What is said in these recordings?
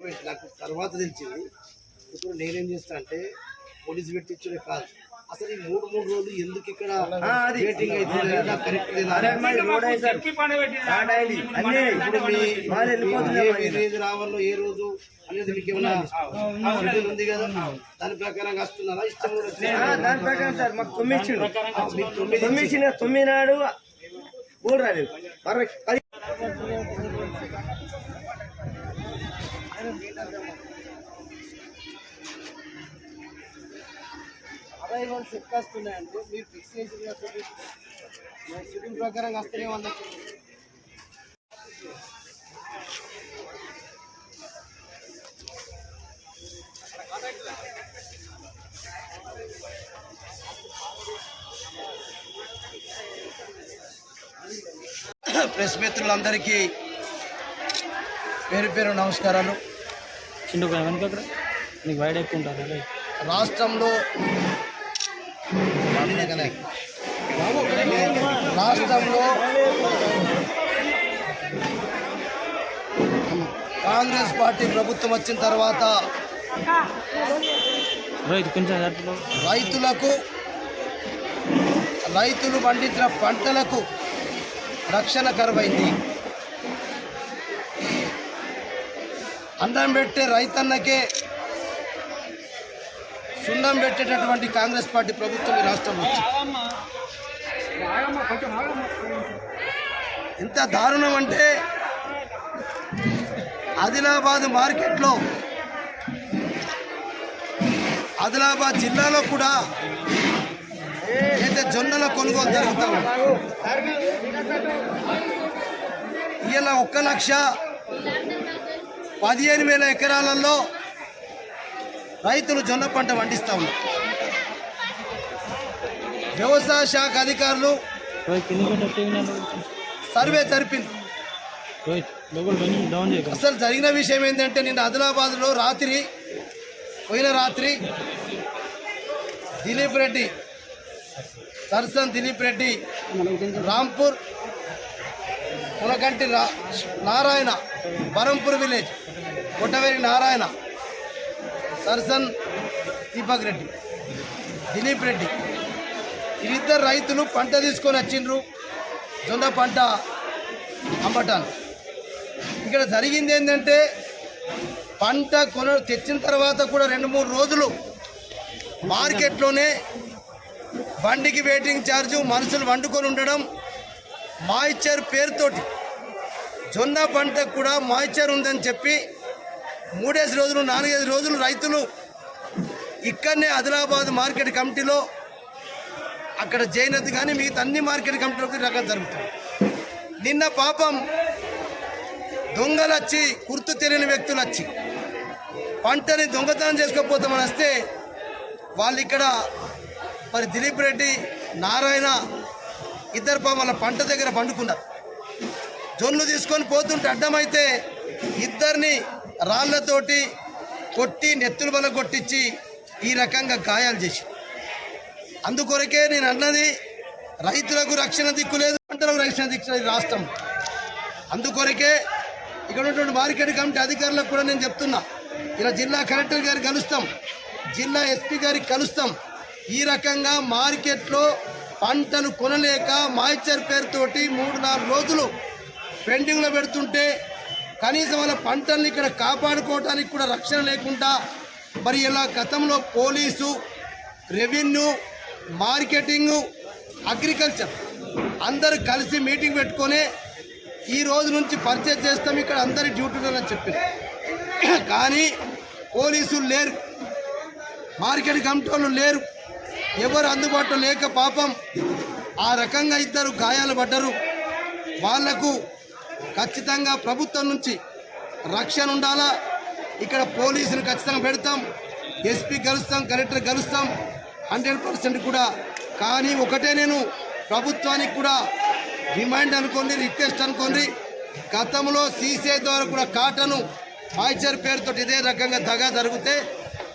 నాకు తర్వాత తెలిసింది ఇప్పుడు నేనేం చేస్తా అంటే పోలీసు పెట్టించుడే కాదు అసలు ఈ మూడు మూడు రోజులు ఎందుకు ఇక్కడ వెయిటింగ్ అయితే లేదా కరెక్ట్ ఏ విలేజ్ రావాలో ఏ రోజు అనేది మీకు ఏమైనా షెడ్యూల్ ఉంది కదా దాని ప్రకారం వస్తున్నారా ఇష్టం దాని ప్రకారం సార్ మాకు తొమ్మిది తొమ్మిది నాడు రాలేదు అరైవల్స్ ఎక్కువ వస్తున్నాయండి. మీరు ఫిక్స్ చేసిన షెడ్యూల్ ప్రకారం వస్తూనే ఉండొచ్చు ప్రెస్ మిత్రులందరికీ పేరు పేరు నమస్కారాలు. చిన్న వెనక నీకు వైడ్ ఎక్కువ ఉంటుంది? అదే రాష్ట్రంలో రాష్ట్రంలో కాంగ్రెస్ పార్టీ ప్రభుత్వం వచ్చిన తర్వాత రైతులకు రైతులు పండించిన పంటలకు రక్షణ కరువైంది. అన్నం పెట్టే రైతన్నకే సున్నం పెట్టేటటువంటి కాంగ్రెస్ పార్టీ ప్రభుత్వం ఈ రాష్ట్రంలో ఎంత దారుణం అంటే ఆదిలాబాద్ మార్కెట్లో ఆదిలాబాద్ జిల్లాలో కూడా అయితే జొన్నల కొనుగోలు జరుగుతా ఉంది ఇలా ఒక్క లక్ష పదిహేను వేల ఎకరాలలో రైతులు జొన్న పంట పండిస్తూ ఉన్నారు. వ్యవసాయ శాఖ అధికారులు సర్వే జరిపింది. అసలు జరిగిన విషయం ఏంటంటే నిన్న ఆదిలాబాద్లో రాత్రి పోయిన రాత్రి దిలీప్ రెడ్డి సర్సన్ దిలీప్ రెడ్డి రాంపూర్ రా నారాయణ బరంపూర్ విలేజ్ కొట్టవేరి నారాయణ సర్సన్ దీపక్ రెడ్డి దిలీప్ రెడ్డి. వీరిద్దరు రైతులు పంట తీసుకొని వచ్చిండ్రు. జొన్న పంట అమ్మటాను ఇక్కడ జరిగింది ఏంటంటే పంట కొన తెచ్చిన తర్వాత కూడా రెండు మూడు రోజులు మార్కెట్లోనే బండికి వెయిటింగ్ ఛార్జు మనుషులు వండుకొని ఉండడం మాయిచర్ పేరుతోటి. జొన్న పంటకు కూడా మాయిచర్ ఉందని చెప్పి మూడేసి రోజులు నాలుగైదు రోజులు రైతులు ఇక్కడనే ఆదిలాబాద్ మార్కెట్ కమిటీలో అక్కడ జైనత్ కానీ మిగతా అన్ని మార్కెట్ కమిటీలకు రకం జరుగుతుంది. నిన్న పాపం దొంగలు వచ్చి గుర్తు తెలియని వ్యక్తులు వచ్చి పంటని దొంగతనం చేసుకోపోతామని వస్తే వాళ్ళు ఇక్కడ మరి దిలీప్ రెడ్డి నారాయణ ఇద్దరు పాపం వాళ్ళ పంట దగ్గర పండుకున్నారు. జొన్ను తీసుకొని పోతుంటే అడ్డమైతే ఇద్దరిని రాళ్ళతోటి కొట్టి నెత్తులు బల కొట్టించి ఈ రకంగా గాయాలు చేసి. అందుకొరకే నేను అన్నది రైతులకు రక్షణ దిక్కు లేదు పంటలకు రక్షణ దిక్కు లేదు రాష్ట్రం. అందుకొరకే ఇక్కడ ఉన్నటువంటి మార్కెట్ కమిటీ అధికారులకు కూడా నేను చెప్తున్నా ఇలా జిల్లా కలెక్టర్ గారికి కలుస్తాం జిల్లా ఎస్పీ గారికి కలుస్తాం. ఈ రకంగా మార్కెట్లో పంటలు కొనలేక మాయిచర్ పేరుతోటి మూడు నాలుగు రోజులు పెండింగ్లో పెడుతుంటే కనీసం వాళ్ళ పంటల్ని ఇక్కడ కాపాడుకోవడానికి కూడా రక్షణ లేకుండా మరి ఇలా గతంలో పోలీసు రెవెన్యూ మార్కెటింగు అగ్రికల్చర్ అందరూ కలిసి మీటింగ్ పెట్టుకొని ఈ రోజు నుంచి పర్చేజ్ చేస్తాం ఇక్కడ అందరి డ్యూటీలని చెప్పింది. కానీ పోలీసులు లేరు. మార్కెట్ కమిటీలు లేరు. ఎవరు అందుబాటులో లేక పాపం ఆ రకంగా ఇద్దరు గాయాలు పడ్డరు. వాళ్ళకు ఖచ్చితంగా ప్రభుత్వం నుంచి రక్షణ ఉండాలా? ఇక్కడ పోలీసులు ఖచ్చితంగా పెడతాం. ఎస్పీ కలుస్తాం కలెక్టర్ కలుస్తాం హండ్రెడ్ పర్సెంట్ కూడా. కానీ ఒకటే నేను ప్రభుత్వానికి కూడా డిమాండ్ అనుకోండి రిక్వెస్ట్ అనుకోండి. గతంలో సీసీ ద్వారా కూడా కాటను ఆయిచర్ పేరుతో ఇదే రకంగా దగా జరిగితే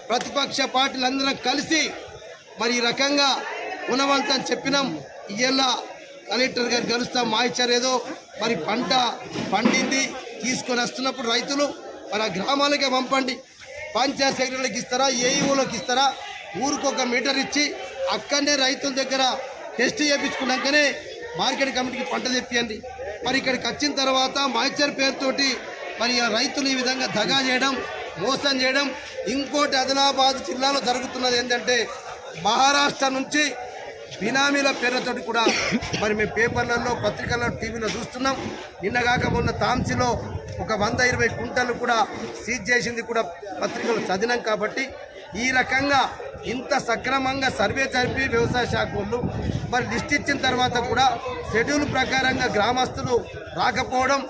ప్రతిపక్ష పార్టీలందరం కలిసి మరి ఈ రకంగా ఉన్నవంతని చెప్పినాం. ఇయ్యాల కలెక్టర్ గారు కలుస్తాం మాయిచర్ ఏదో మరి పంట పండింది తీసుకొని వస్తున్నప్పుడు రైతులు మరి ఆ గ్రామాలకే పంపండి. పంచాయత్ సెక్రటరీలకు ఇస్తారా ఏఈఓలకు ఇస్తారా? ఊరికి ఒక మీటర్ ఇచ్చి అక్కడనే రైతుల దగ్గర టెస్ట్ చేయించుకున్నాకనే మార్కెట్ కమిటీకి పంట తెప్పియండి. మరి ఇక్కడికి వచ్చిన తర్వాత మాయిచర్ పేరుతోటి మరి ఆ రైతులు ఈ విధంగా దగా చేయడం మోసం చేయడం ఇంకోటి ఆదిలాబాద్ జిల్లాలో జరుగుతున్నది ఏంటంటే మహారాష్ట్ర నుంచి బినామీల పేర్లతోటి కూడా మరి మేము పేపర్లలో పత్రికల్లో టీవీలో చూస్తున్నాం. నిన్నగాక మొన్న తాంసీలో ఒక వంద ఇరవై కుంటలు కూడా సీజ్ చేసింది కూడా పత్రికలు చదివినాం కాబట్టి ఈ రకంగా ఇంత సక్రమంగా సర్వే జరిపి వ్యవసాయ శాఖ వాళ్ళు మరి లిస్ట్ ఇచ్చిన తర్వాత కూడా షెడ్యూల్ ప్రకారంగా గ్రామస్తులు రాకపోవడం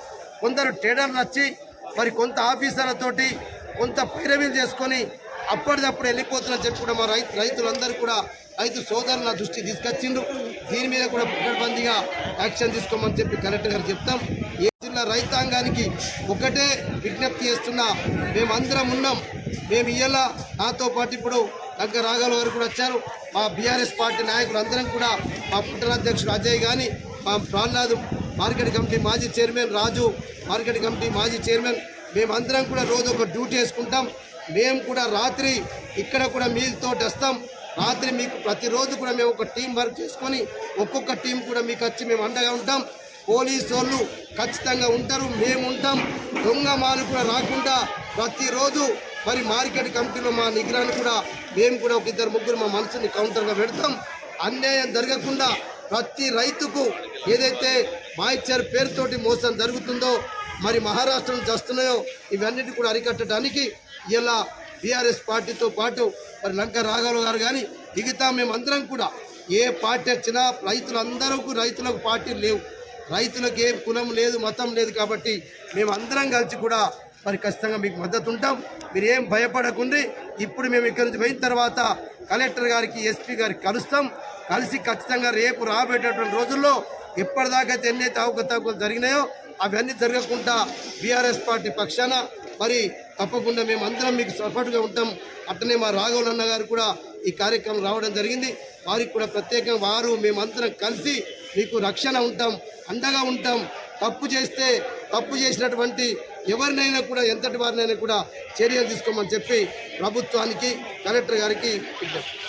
కొందరు ట్రేడర్లు వచ్చి మరి కొంత ఆఫీసర్లతోటి కొంత పైరవీలు చేసుకొని అప్పటిదప్పుడు వెళ్ళిపోతుందని చెప్పి కూడా మా రైతు రైతులందరూ కూడా రైతు సోదరుల దృష్టి తీసుకొచ్చిండ్రు. దీని మీద కూడా పకడ్బందీగా యాక్షన్ తీసుకోమని చెప్పి కలెక్టర్ గారు చెప్తాం. ఏ జిల్లా రైతాంగానికి ఒకటే విజ్ఞప్తి చేస్తున్నా మేమందరం ఉన్నాం. మేము ఇయ్యాల నాతో పాటు ఇప్పుడు దగ్గర రాగాల వారు కూడా వచ్చారు. మా బీఆర్ఎస్ పార్టీ నాయకులు అందరం కూడా మా పుట్టరాధ్యక్షుడు అజయ్ కానీ మా ప్రహ్లాద్ మార్కెట్ కమిటీ మాజీ చైర్మన్ రాజు మార్కెట్ కమిటీ మాజీ చైర్మన్ మేమందరం కూడా రోజు ఒక డ్యూటీ వేసుకుంటాం. మేము కూడా రాత్రి ఇక్కడ కూడా మీతో వస్తాం. రాత్రి మీకు ప్రతిరోజు కూడా మేము ఒక టీం వర్క్ చేసుకొని ఒక్కొక్క టీం కూడా మీకు వచ్చి మేము అండగా ఉంటాం. పోలీసు వాళ్ళు ఖచ్చితంగా ఉంటారు మేము ఉంటాం. దొంగ మాలు కూడా రాకుండా ప్రతిరోజు మరి మార్కెట్ కమిటీలో మా నిగ్రహాన్ని కూడా మేము కూడా ఒక ఇద్దరు ముగ్గురు మా మనసుని కౌంటర్గా పెడతాం. అన్యాయం జరగకుండా ప్రతి రైతుకు ఏదైతే మాయిచర్ పేరుతోటి మోసం జరుగుతుందో మరి మహారాష్ట్ర నుంచి వస్తున్నాయో ఇవన్నిటి కూడా అరికట్టడానికి ఇలా బీఆర్ఎస్ పార్టీతో పాటు మరి లంక రాఘవ గారు కానీ మిగతా మేమందరం కూడా ఏ పార్టీ వచ్చినా రైతులందరూ రైతులకు పార్టీలు లేవు. రైతులకు ఏం కులం లేదు మతం లేదు కాబట్టి మేమందరం కలిసి కూడా మరి ఖచ్చితంగా మీకు మద్దతు ఉంటాం. మీరు ఏం భయపడకుండా. ఇప్పుడు మేము ఇక్కడి నుంచి పోయిన తర్వాత కలెక్టర్ గారికి ఎస్పీ గారికి కలుస్తాం. కలిసి ఖచ్చితంగా రేపు రాబోయేటటువంటి రోజుల్లో ఎప్పటిదాకా ఎన్నైతే అవకతవకలు జరిగినాయో అవన్నీ జరగకుండా బీఆర్ఎస్ పార్టీ పక్షాన మరి తప్పకుండా మేము అందరం మీకు సపోర్ట్గా ఉంటాం. అట్టనే మా రాఘవులు అన్న గారు కూడా ఈ కార్యక్రమం రావడం జరిగింది. వారికి కూడా ప్రత్యేకంగా వారు మేమందరం కలిసి మీకు రక్షణ ఉంటాం అండగా ఉంటాం. తప్పు చేస్తే తప్పు చేసినటువంటి ఎవరినైనా కూడా ఎంతటి వారినైనా కూడా చర్యలు తీసుకోమని చెప్పి ప్రభుత్వానికి కలెక్టర్ గారికి విజ్ఞప్తి.